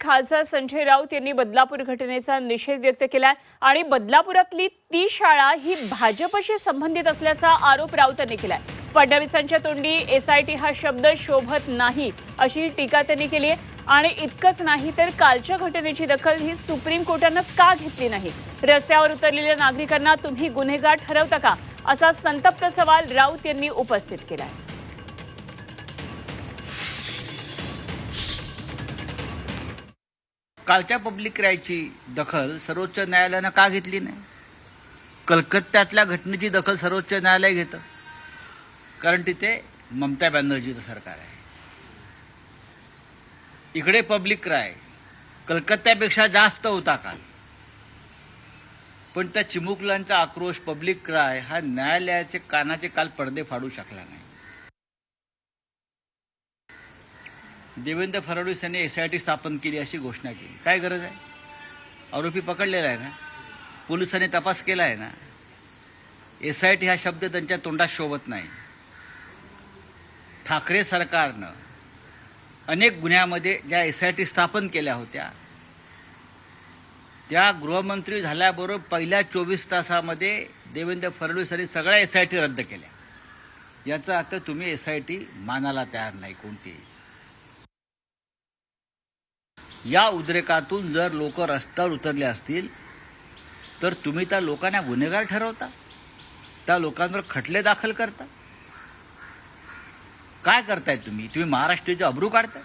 खासदार संजय राऊत यांनी बदलापूर घटनेचा निषेध व्यक्त केला आणि बदलापुरातली ती शाळा ही भाजपशी संबंधित असल्याचा आरोप राऊतांनी केलाय. फडणवीसांच्या तोंडी एसआयटी हा शब्द शोभत नाही अशी टीका त्यांनी केली आहे. आणि इतकंच नाही तर कालच्या घटनेची दखल ही सुप्रीम कोर्टानं का घेतली नाही? रस्त्यावर उतरलेल्या नागरिकांना तुम्ही गुन्हेगार ठरवता का? असा संतप्त सवाल राऊत यांनी उपस्थित केला आहे कालच्या पब्लिक रायची दखल सर्वोच्च न्यायालयानं का घेतली नाही? कलकत्त्यातल्या घटनेची दखल सर्वोच्च न्यायालय घेतं. कारण तिथे ममता बॅनर्जीचं सरकार आहे. इकडे पब्लिक राय कलकत्त्यापेक्षा जास्त होता काल. पण त्या चिमुकलांचा आक्रोश पब्लिक राय हा न्यायालयाचे कानाचे काल पडदे फाडू शकला नाही. देवेंद्र फडणवीस यांनी एसआयटी स्थापन केली अशी घोषणा केली. काय गरज आहे? आरोपी पकडलेला आहे ना? पोलिसांनी तपास केला आहे ना? एसआयटी हा शब्द त्यांच्या तोंडात शोभत नाही. ठाकरे सरकारनं अनेक गुन्ह्यामध्ये ज्या एसआयटी स्थापन केल्या होत्या त्या गृहमंत्री झाल्याबरोबर पहिल्या चोवीस तासामध्ये देवेंद्र फडणवीस यांनी सगळ्या एसआयटी रद्द केल्या. याचा अर्थ तुम्ही एसआयटी मानायला तयार नाही कोणतीही. या उद्रेकातून जर लोक रस्त्यावर उतरले असतील तर तुम्ही त्या लोकांना गुन्हेगार ठरवता? त्या लोकांवर खटले दाखल करता? काय करताय तुम्ही? तुम्ही महाराष्ट्राचे अब्रू काढताय?